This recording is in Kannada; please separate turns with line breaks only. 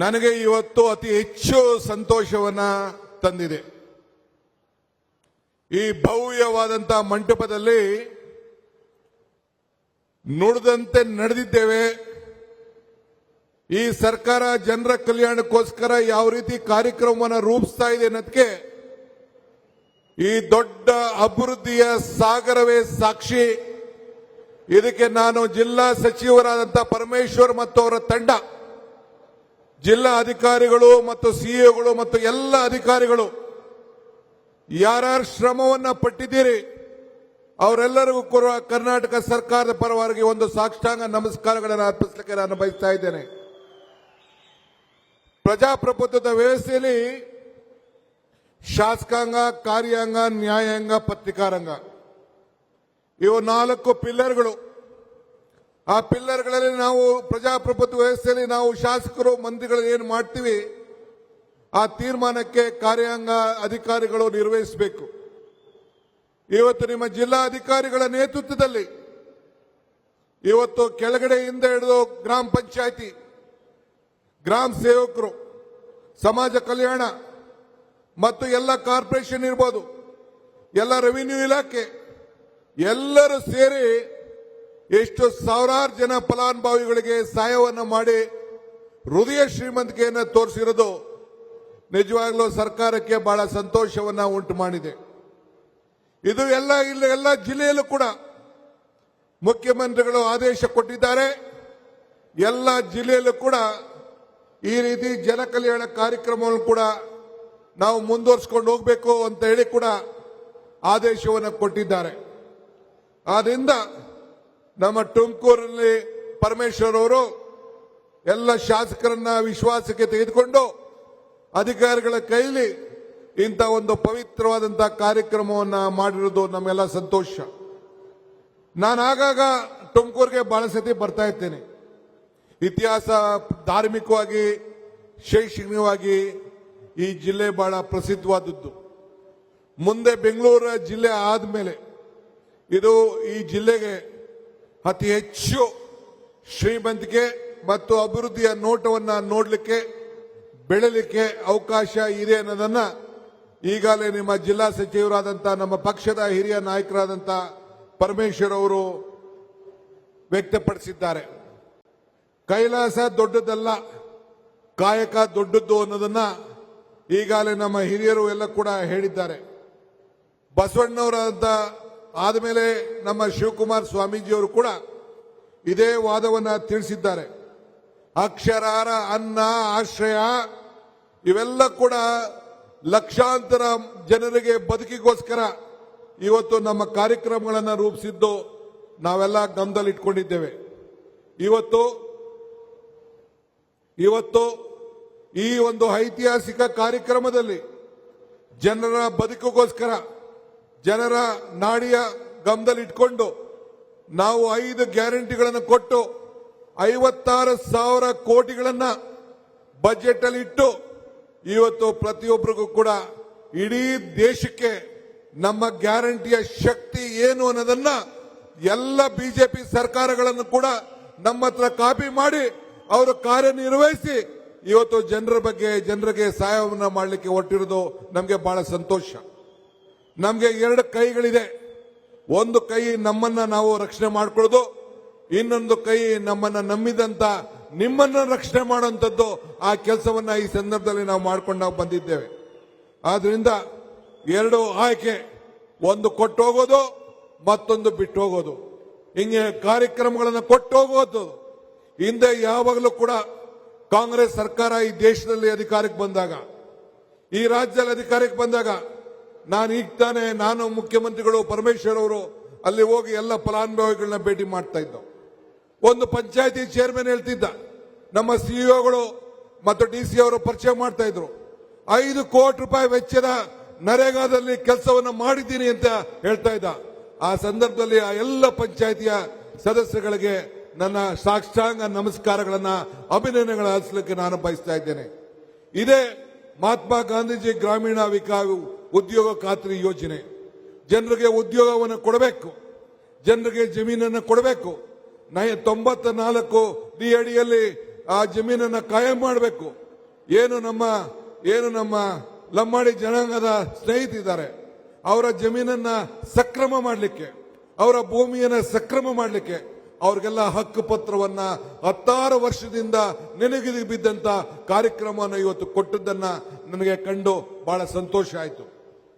ನನಗೆ ಇವತ್ತು ಅತಿ ಹೆಚ್ಚು ಸಂತೋಷವನ್ನ ತಂದಿದೆ. ಈ ಭವ್ಯವಾದಂತಹ ಮಂಟಪದಲ್ಲಿ ನುಡಿದಂತೆ ನಡೆದಿದ್ದೇವೆ. ಈ ಸರ್ಕಾರ ಜನರ ಕಲ್ಯಾಣಕ್ಕೋಸ್ಕರ ಯಾವ ರೀತಿ ಕಾರ್ಯಕ್ರಮವನ್ನು ರೂಪಿಸ್ತಾ ಇದೆ ಅನ್ನೋದಕ್ಕೆ ಈ ದೊಡ್ಡ ಅಭಿವೃದ್ಧಿಯ ಸಾಗರವೇ ಸಾಕ್ಷಿ. ಇದಕ್ಕೆ ನಾನು ಜಿಲ್ಲಾ ಸಚಿವರಾದಂಥ ಪರಮೇಶ್ವರ್ ಮತ್ತು ಅವರ ತಂಡ ಜಿಲ್ಲಾ ಅಧಿಕಾರಿಗಳು ಮತ್ತು ಸಿಇಒಗಳು ಮತ್ತು ಎಲ್ಲ ಅಧಿಕಾರಿಗಳು ಯಾರ್ಯಾರು ಶ್ರಮವನ್ನ ಪಟ್ಟಿದ್ದೀರಿ, ಅವರೆಲ್ಲರಿಗೂ ಕೂಡ ಕರ್ನಾಟಕ ಸರ್ಕಾರದ ಪರವಾಗಿ ಒಂದು ಸಾಕ್ಷಾಂಗ ನಮಸ್ಕಾರಗಳನ್ನು ಅರ್ಪಿಸಲಿಕ್ಕೆ ನಾನು ಬಯಸ್ತಾ ಇದ್ದೇನೆ. ಪ್ರಜಾಪ್ರಭುತ್ವದ ವ್ಯವಸ್ಥೆಯಲ್ಲಿ ಶಾಸಕಾಂಗ, ಕಾರ್ಯಾಂಗ, ನ್ಯಾಯಾಂಗ, ಪತ್ರಿಕಾರಂಗ, ಇವು ನಾಲ್ಕು ಪಿಲ್ಲರ್ಗಳು. ಆ ಪಿಲ್ಲರ್ಗಳಲ್ಲಿ ನಾವು ಪ್ರಜಾಪ್ರಭುತ್ವ ವ್ಯವಸ್ಥೆಯಲ್ಲಿ ನಾವು ಶಾಸಕರು ಮಂತ್ರಿಗಳು ಏನು ಮಾಡ್ತೀವಿ, ಆ ತೀರ್ಮಾನಕ್ಕೆ ಕಾರ್ಯಾಂಗ ಅಧಿಕಾರಿಗಳು ನಿರ್ವಹಿಸಬೇಕು. ಇವತ್ತು ನಿಮ್ಮ ಜಿಲ್ಲಾ ಅಧಿಕಾರಿಗಳ ನೇತೃತ್ವದಲ್ಲಿ ಇವತ್ತು ಕೆಳಗಡೆಯಿಂದ ಹಿಡಿದು ಗ್ರಾಮ ಪಂಚಾಯಿತಿ, ಗ್ರಾಮ ಸೇವಕರು, ಸಮಾಜ ಕಲ್ಯಾಣ ಮತ್ತು ಎಲ್ಲ ಕಾರ್ಪೊರೇಷನ್ ಇರ್ಬೋದು, ಎಲ್ಲ ರೆವಿನ್ಯೂ ಇಲಾಖೆ, ಎಲ್ಲರೂ ಸೇರಿ ಎಷ್ಟು ಸಾವಿರಾರು ಜನ ಫಲಾನುಭವಿಗಳಿಗೆ ಸಹಾಯವನ್ನು ಮಾಡಿ ಹೃದಯ ಶ್ರೀಮಂತಿಕೆಯನ್ನು ತೋರಿಸಿರೋದು ನಿಜವಾಗ್ಲೂ ಸರ್ಕಾರಕ್ಕೆ ಬಹಳ ಸಂತೋಷವನ್ನ ಉಂಟು ಮಾಡಿದೆ. ಇದು ಎಲ್ಲ ಇಲ್ಲಿ, ಎಲ್ಲ ಜಿಲ್ಲೆಯಲ್ಲೂ ಕೂಡ ಮುಖ್ಯಮಂತ್ರಿಗಳು ಆದೇಶ ಕೊಟ್ಟಿದ್ದಾರೆ. ಎಲ್ಲ ಜಿಲ್ಲೆಯಲ್ಲೂ ಕೂಡ ಈ ರೀತಿ ಜನ ಕಲ್ಯಾಣ ಕಾರ್ಯಕ್ರಮವನ್ನು ಕೂಡ ನಾವು ಮುಂದುವರಿಸಿಕೊಂಡು ಹೋಗಬೇಕು ಅಂತ ಹೇಳಿ ಕೂಡ ಆದೇಶವನ್ನು ಕೊಟ್ಟಿದ್ದಾರೆ. ಆದ್ರಿಂದ ನಮ್ಮ ತುಮಕೂರಿನಲ್ಲಿ ಪರಮೇಶ್ವರ್ ಅವರು ಎಲ್ಲ ಶಾಸಕರನ್ನ ವಿಶ್ವಾಸಕ್ಕೆ ತೆಗೆದುಕೊಂಡು ಅಧಿಕಾರಿಗಳ ಕೈಲಿ ಇಂಥ ಒಂದು ಪವಿತ್ರವಾದಂತಹ ಕಾರ್ಯಕ್ರಮವನ್ನು ಮಾಡಿರೋದು ನಮ್ಮೆಲ್ಲ ಸಂತೋಷ. ನಾನು ಆಗಾಗ ತುಮಕೂರಿಗೆ ಬಹಳ ಸತಿ ಬರ್ತಾ ಇರ್ತೇನೆ. ಇತಿಹಾಸ ಧಾರ್ಮಿಕವಾಗಿ, ಶೈಕ್ಷಣಿಕವಾಗಿ ಈ ಜಿಲ್ಲೆ ಬಹಳ ಪ್ರಸಿದ್ಧವಾದದ್ದು. ಮುಂದೆ ಬೆಂಗಳೂರು ಜಿಲ್ಲೆ ಆದ್ಮೇಲೆ ಇದು ಈ ಜಿಲ್ಲೆಗೆ ಅತಿ ಹೆಚ್ಚು ಶ್ರೀಮಂತಿಕೆ ಮತ್ತು ಅಭಿವೃದ್ಧಿಯ ನೋಟವನ್ನ ನೋಡಲಿಕ್ಕೆ, ಬೆಳಲಿಕ್ಕೆ ಅವಕಾಶ ಇದೆ ಅನ್ನೋದನ್ನ ಈಗಾಗಲೇ ನಿಮ್ಮ ಜಿಲ್ಲಾ ಸಚಿವರಾದಂಥ ನಮ್ಮ ಪಕ್ಷದ ಹಿರಿಯ ನಾಯಕರಾದಂಥ ಪರಮೇಶ್ವರ್ ಅವರು ವ್ಯಕ್ತಪಡಿಸಿದ್ದಾರೆ. ಕೈಲಾಸ ದೊಡ್ಡದಲ್ಲ, ಕಾಯಕ ದೊಡ್ಡದ್ದು ಅನ್ನೋದನ್ನ ಈಗಾಗಲೇ ನಮ್ಮ ಹಿರಿಯರು ಎಲ್ಲ ಕೂಡ ಹೇಳಿದ್ದಾರೆ. ಬಸವಣ್ಣವರಾದಂಥ ಆದಮೇಲೆ ನಮ್ಮ ಶಿವಕುಮಾರ್ ಸ್ವಾಮೀಜಿಯವರು ಕೂಡ ಇದೇ ವಾದವನ್ನ ತಿಳಿಸಿದ್ದಾರೆ. ಅಕ್ಷರಾರ, ಅನ್ನ, ಆಶ್ರಯ ಇವೆಲ್ಲ ಕೂಡ ಲಕ್ಷಾಂತರ ಜನರಿಗೆ ಬದುಕಿಗೋಸ್ಕರ ಇವತ್ತು ನಮ್ಮ ಕಾರ್ಯಕ್ರಮಗಳನ್ನು ರೂಪಿಸಿದ್ದು ನಾವೆಲ್ಲ ಗಮನದಲ್ಲಿ ಇಟ್ಕೊಂಡಿದ್ದೇವೆ ಇವತ್ತು ಇವತ್ತು ಈ ಒಂದು ಐತಿಹಾಸಿಕ ಕಾರ್ಯಕ್ರಮದಲ್ಲಿ ಜನರ ಬದುಕಿಗೋಸ್ಕರ ಜನರ ನಾಡಿಯ ಗಮನದಲ್ಲಿ ಇಟ್ಕೊಂಡು ನಾವು ಐದು ಗ್ಯಾರಂಟಿಗಳನ್ನು ಕೊಟ್ಟು ಐವತ್ತಾರು ಸಾವಿರ ಕೋಟಿಗಳನ್ನ ಬಜೆಟ್ ಅಲ್ಲಿ ಇಟ್ಟು ಇವತ್ತು ಪ್ರತಿಯೊಬ್ಬರಿಗೂ ಕೂಡ ಇಡೀ ದೇಶಕ್ಕೆ ನಮ್ಮ ಗ್ಯಾರಂಟಿಯ ಶಕ್ತಿ ಏನು ಅನ್ನೋದನ್ನ ಎಲ್ಲ ಬಿಜೆಪಿ ಸರ್ಕಾರಗಳನ್ನು ಕೂಡ ನಮ್ಮ ಹತ್ರ ಕಾಪಿ ಮಾಡಿ ಅವರು ಕಾರ್ಯನಿರ್ವಹಿಸಿ ಇವತ್ತು ಜನರ ಬಗ್ಗೆ ಜನರಿಗೆ ಸಹಾಯವನ್ನು ಮಾಡಲಿಕ್ಕೆ ಹೊಟ್ಟಿರೋದು ನಮಗೆ ಬಹಳ ಸಂತೋಷ. ನಮಗೆ ಎರಡು ಕೈಗಳಿದೆ. ಒಂದು ಕೈ ನಮ್ಮನ್ನ ನಾವು ರಕ್ಷಣೆ ಮಾಡಿಕೊಳ್ಳೋದು, ಇನ್ನೊಂದು ಕೈ ನಮ್ಮನ್ನ ನಂಬಿದಂತ ನಿಮ್ಮನ್ನ ರಕ್ಷಣೆ ಮಾಡುವಂಥದ್ದು ಆ ಕೆಲಸವನ್ನ ಈ ಸಂದರ್ಭದಲ್ಲಿ ನಾವು ಮಾಡ್ಕೊಂಡು ನಾವು ಬಂದಿದ್ದೇವೆ. ಆದ್ರಿಂದ ಎರಡು ಆಯ್ಕೆ, ಒಂದು ಕೊಟ್ಟು ಹೋಗೋದು ಮತ್ತೊಂದು ಬಿಟ್ಟು ಹೋಗೋದು ಹಿಂಗೆ ಕಾರ್ಯಕ್ರಮಗಳನ್ನು ಕೊಟ್ಟು ಹೋಗೋದು ಹಿಂದೆ ಯಾವಾಗಲೂ ಕೂಡ ಕಾಂಗ್ರೆಸ್ ಸರ್ಕಾರ ಈ ದೇಶದಲ್ಲಿ ಅಧಿಕಾರಕ್ಕೆ ಬಂದಾಗ, ಈ ರಾಜ್ಯದಲ್ಲಿ ಅಧಿಕಾರಕ್ಕೆ ಬಂದಾಗ ನಾನು ಈಗ ತಾನೆ, ನಾನು ಮುಖ್ಯಮಂತ್ರಿಗಳು, ಪರಮೇಶ್ವರ್ ಅವರು ಅಲ್ಲಿ ಹೋಗಿ ಎಲ್ಲ ಫಲಾನುಭವಿಗಳನ್ನ ಭೇಟಿ ಮಾಡ್ತಾ ಇದ್ದವು ಒಂದು ಪಂಚಾಯತಿ ಚೇರ್ಮನ್ ಹೇಳ್ತಿದ್ದ. ನಮ್ಮ ಸಿಇಒಗಳು ಮತ್ತು ಡಿ ಸಿ ಅವರು ಪರಿಚಯ ಮಾಡ್ತಾ ಇದ್ರು. ಐದು ಕೋಟಿ ರೂಪಾಯಿ ವೆಚ್ಚದ ನರೇಗಾದಲ್ಲಿ ಕೆಲಸವನ್ನು ಮಾಡಿದ್ದೀನಿ ಅಂತ ಹೇಳ್ತಾ ಇದ್ದ. ಆ ಸಂದರ್ಭದಲ್ಲಿ ಆ ಎಲ್ಲ ಪಂಚಾಯತಿಯ ಸದಸ್ಯಗಳಿಗೆ ನನ್ನ ಸಾಕ್ಷಾಂಗ ನಮಸ್ಕಾರಗಳನ್ನ ಅಭಿನಂದನೆಗಳ ಹಾಸಲಿಕ್ಕೆ ನಾನು ಬಯಸ್ತಾ ಇದ್ದೇನೆ. ಇದೇ ಮಹಾತ್ಮ ಗಾಂಧೀಜಿ ಗ್ರಾಮೀಣ ವಿಕಾ ಉದ್ಯೋಗ ಖಾತ್ರಿ ಯೋಜನೆ. ಜನರಿಗೆ ಉದ್ಯೋಗವನ್ನು ಕೊಡಬೇಕು. ಜನರಿಗೆ ಜಮೀನನ್ನು ಕೊಡಬೇಕು. ತೊಂಬತ್ತ ನಾಲ್ಕು ಡಿ ಅಡಿಯಲ್ಲಿ ಆ ಜಮೀನನ್ನು ಕಾಯಂ ಮಾಡಬೇಕು. ಏನು ನಮ್ಮ ಏನು ನಮ್ಮ ಲಂಬಾಣಿ ಜನಾಂಗದ ಸ್ನೇಹಿತಿದ್ದಾರೆ. ಅವರ ಜಮೀನನ್ನ ಸಕ್ರಮ ಮಾಡಲಿಕ್ಕೆ, ಅವರ ಭೂಮಿಯನ್ನು ಸಕ್ರಮ ಮಾಡಲಿಕ್ಕೆ ಅವ್ರಿಗೆಲ್ಲ ಹಕ್ಕು ಪತ್ರವನ್ನ ಹತ್ತಾರು ವರ್ಷದಿಂದ ನೆನಗಿದು ಬಿದ್ದಂತ ಕಾರ್ಯಕ್ರಮವನ್ನು ಇವತ್ತು ಕೊಟ್ಟದ್ದನ್ನ ನನಗೆ ಕಂಡು ಬಹಳ ಸಂತೋಷ ಆಯಿತು.